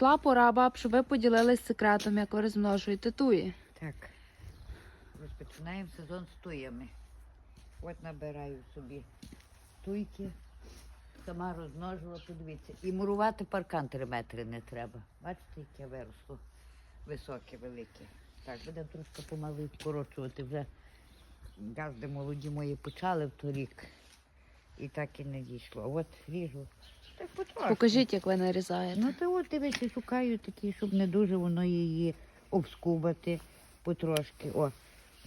Прийшла пора, баб, щоб ви поділились секретом, як ви розмножуєте туї. Так. Розпочинаємо сезон з туями. От набираю собі туйки. Сама розмножила, подивіться. І мурувати паркан 3 метри не треба. Бачите, яке виросло. Високе, велике. Так, будемо трошки помалу скорочувати. Вже газди молоді мої почали в торік. І так і не дійшло. От ріжу. Так. Покажіть, як ви нарізаєте. Ну, то от дивися, шукаю такі, щоб не дуже воно її обскубати потрошки. О,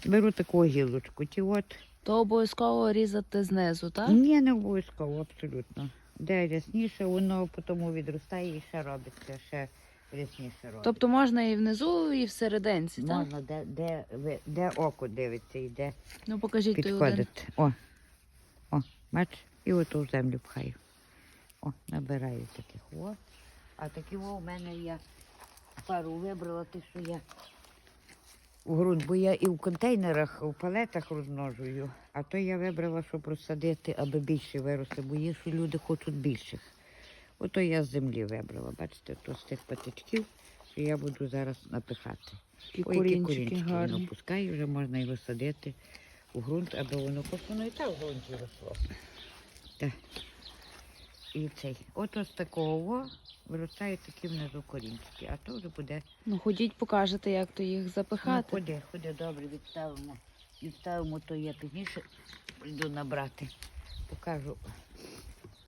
беру таку гілочку. Ті от. То обов'язково різати знизу, так? Ні, не обов'язково, абсолютно. Де рясніше, воно потім відростає і ще робиться, ще рясніше робиться. Тобто можна і внизу, і всерединці, так? Можна, де, де, ви- де око дивиться і де Ну покажіть той один. підходить. О, о, бач, і оту в землю пхаю. О, набираю таких о. А такі о, у мене я пару вибрала, ті, що я в ґрунт, бо я і в контейнерах, в палетах розмножую, а то я вибрала, щоб розсадити, аби більше виросли, бо є, що люди хочуть більших. Ото я з землі вибрала, бачите, то з тих патичків, що я буду зараз напихати. І Ой, які корінчики гарні. пускає, вже можна його садити у ґрунт, аби воно хоч воно і так в ґрунті росло. Так. І цей. От ось такого виростають такі внизу корінчики, а то вже буде. Ну ходіть, покажете, як то їх Ну, запихати. ходи, ходи, добре, відставимо. Відставимо, то я пізніше прийду набрати. Покажу